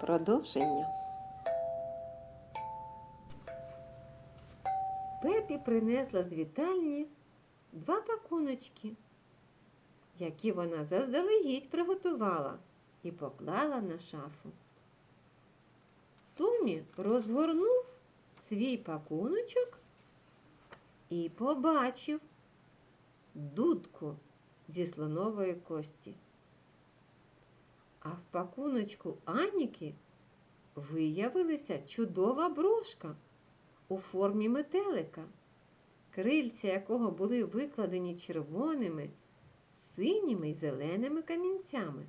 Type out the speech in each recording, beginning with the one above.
Продовження. Пепі принесла з вітальні два пакуночки, які вона заздалегідь приготувала і поклала на шафу. Томі розгорнув свій пакуночок і побачив дудку зі слонової кості. А в пакуночку Аніки виявилася чудова брошка у формі метелика, крильця якого були викладені червоними, синіми й зеленими камінцями.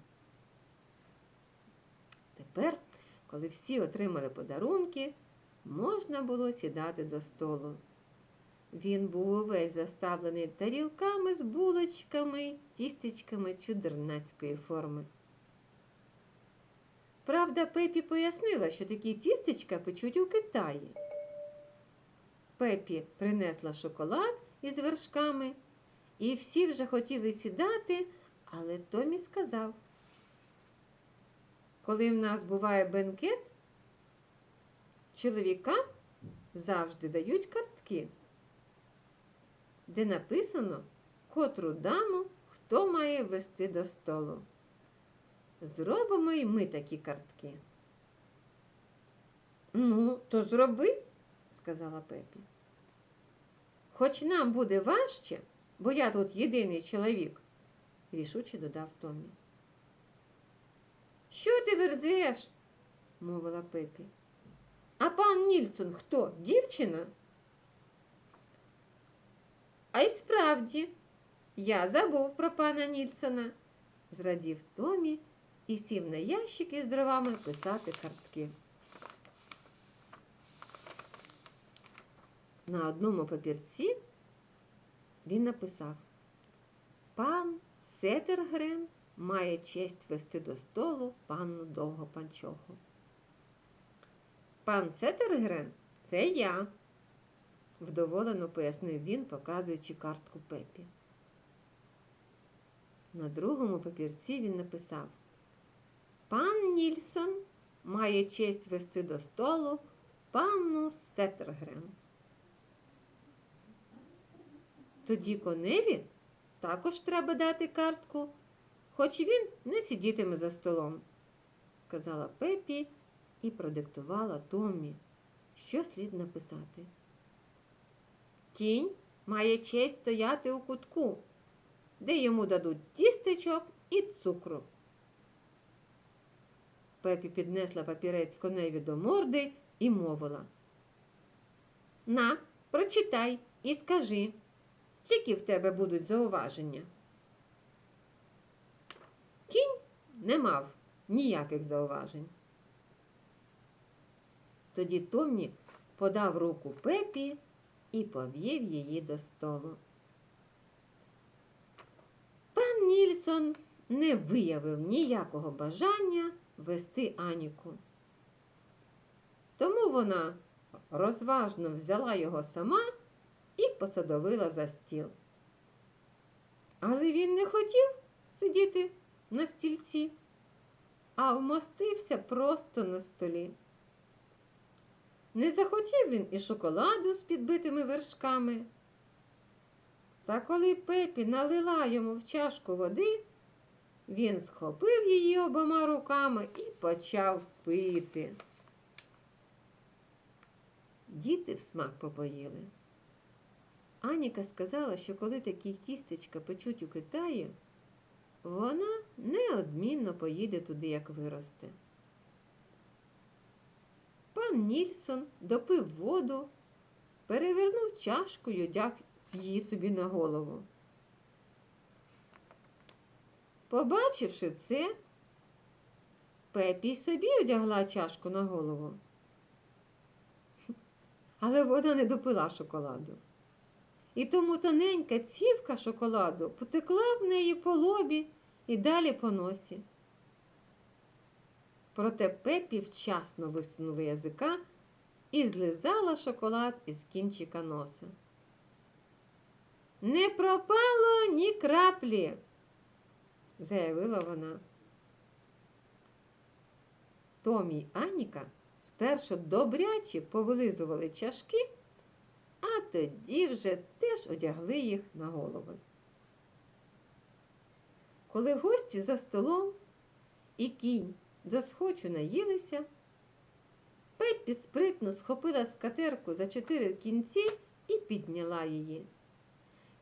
Тепер, коли всі отримали подарунки, можна було сідати до столу. Він був увесь заставлений тарілками з булочками тістечками чудернацької форми. Правда, Пепі пояснила, що такі тістечка печуть у Китаї. Пепі принесла шоколад із вершками, і всі вже хотіли сідати, але Томі сказав, коли в нас буває бенкет, чоловікам завжди дають картки, де написано, котру даму хто має вести до столу. Зробимо й ми такі картки. Ну, то зроби, сказала Пепі. Хоч нам буде важче, бо я тут єдиний чоловік, рішуче додав Томі. Що ти верзеш? мовила Пепі. А пан Нільсон хто? Дівчина? А й справді, я забув про пана Нільсона, зрадів Томі і сів на ящик із дровами писати картки. На одному папірці він написав Пан Сетергрен має честь вести до столу панну Довгопанчоху. Пан Сетергрен це я, вдоволено пояснив він, показуючи картку Пепі. На другому папірці він написав Пан Нільсон має честь вести до столу панну Сетергрен. Тоді коневі також треба дати картку, хоч він не сидітиме за столом, сказала Пепі і продиктувала Томмі, що слід написати. Кінь має честь стояти у кутку, де йому дадуть тістечок і цукру. Пепі піднесла папірець коневі до морди і мовила. На, прочитай і скажи, які в тебе будуть зауваження. Кінь не мав ніяких зауважень. Тоді Томмі подав руку Пепі і повів її до столу. Пан Нільсон не виявив ніякого бажання вести Аніку. Тому вона розважно взяла його сама і посадовила за стіл. Але він не хотів сидіти на стільці, а вмостився просто на столі. Не захотів він і шоколаду з підбитими вершками. Та коли Пепі налила йому в чашку води, він схопив її обома руками і почав пити. Діти всмак попоїли. Аніка сказала, що коли такі тістечка печуть у Китаї, вона неодмінно поїде туди, як виросте. Пан Нільсон допив воду, перевернув чашку й одяг її собі на голову. Побачивши це, Пепі собі одягла чашку на голову. Але вона не допила шоколаду. І тому тоненька цівка шоколаду потекла в неї по лобі і далі по носі. Проте Пепі вчасно висунула язика і злизала шоколад із кінчика носа. Не пропало ні краплі, заявила вона. Томі й Аніка спершу добряче повилизували чашки, а тоді вже теж одягли їх на голови. Коли гості за столом і кінь досхочу наїлися, Пеппі спритно схопила скатерку за чотири кінці і підняла її.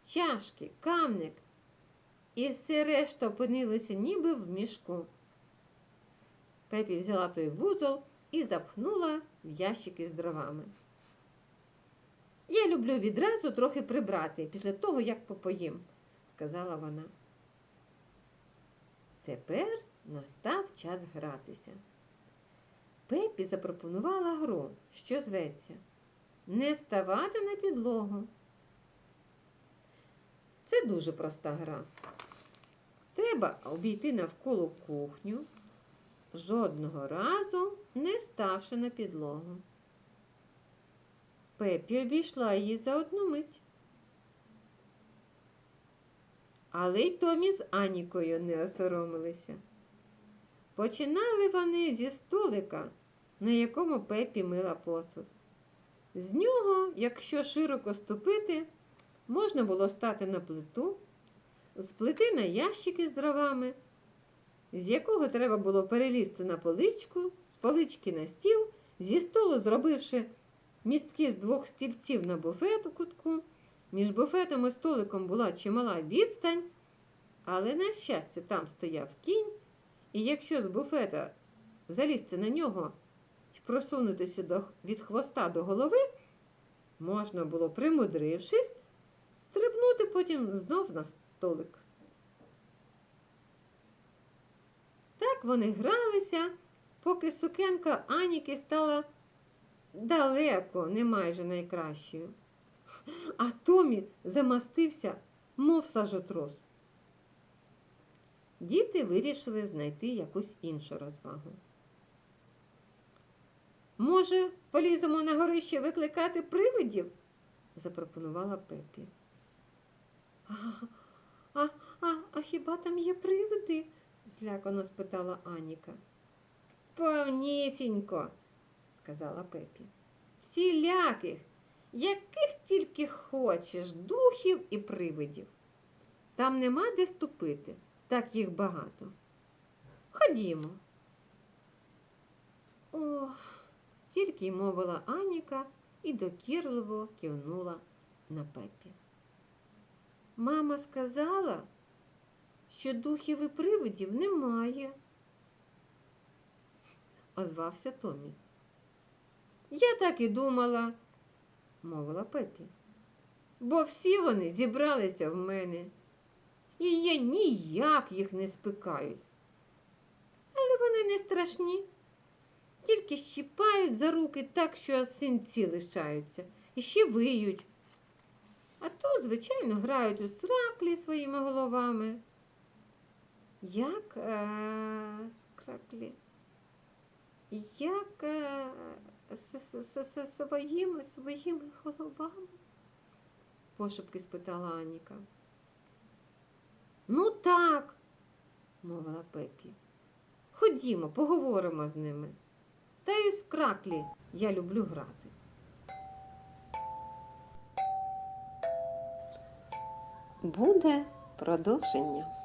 Чашки, камник і все решта опинилося ніби в мішку. Пепі взяла той вузол і запхнула в ящики з дровами. Я люблю відразу трохи прибрати після того, як попоїм, сказала вона. Тепер настав час гратися. Пепі запропонувала гру, що зветься Не ставати на підлогу. Це дуже проста гра. Треба обійти навколо кухню, жодного разу не ставши на підлогу. Пепі обійшла її за одну мить. Але й Томі з Анікою не осоромилися. Починали вони зі столика, на якому Пепі мила посуд. З нього, якщо широко ступити, можна було стати на плиту, з плити на ящики з дровами, з якого треба було перелізти на поличку, з полички на стіл, зі столу зробивши містки з двох стільців на буфет у кутку. Між буфетом і столиком була чимала відстань, але, на щастя, там стояв кінь, і якщо з буфета залізти на нього і просунутися до, від хвоста до голови, можна було, примудрившись, стрибнути потім знов на столик. Так вони гралися, поки сукенка Аніки стала далеко не майже найкращою. А Томі замастився, мов сажотрос. Діти вирішили знайти якусь іншу розвагу. Може, поліземо на горище викликати привидів? запропонувала Пепі. А, а, а, хіба там є привиди? злякано спитала Аніка. Повнісінько, сказала Пепі. Всіляких, яких тільки хочеш, духів і привидів. Там нема де ступити, так їх багато. Ходімо. Ох, тільки й мовила Аніка і докірливо кивнула на Пепі. Мама сказала, що духів і привидів немає, озвався Томі. Я так і думала, мовила Пепі, бо всі вони зібралися в мене, і я ніяк їх не спикаюсь. Але вони не страшні, тільки щіпають за руки так, що синці лишаються, і ще виють. А то, звичайно, грають у сраклі своїми головами. Як е, скраклі? Як е, с- своїми своїми головами? пошепки спитала Аніка. Ну так, мовила Пепі. Ходімо, поговоримо з ними. Та й у скраклі я люблю грати. Буде продовження.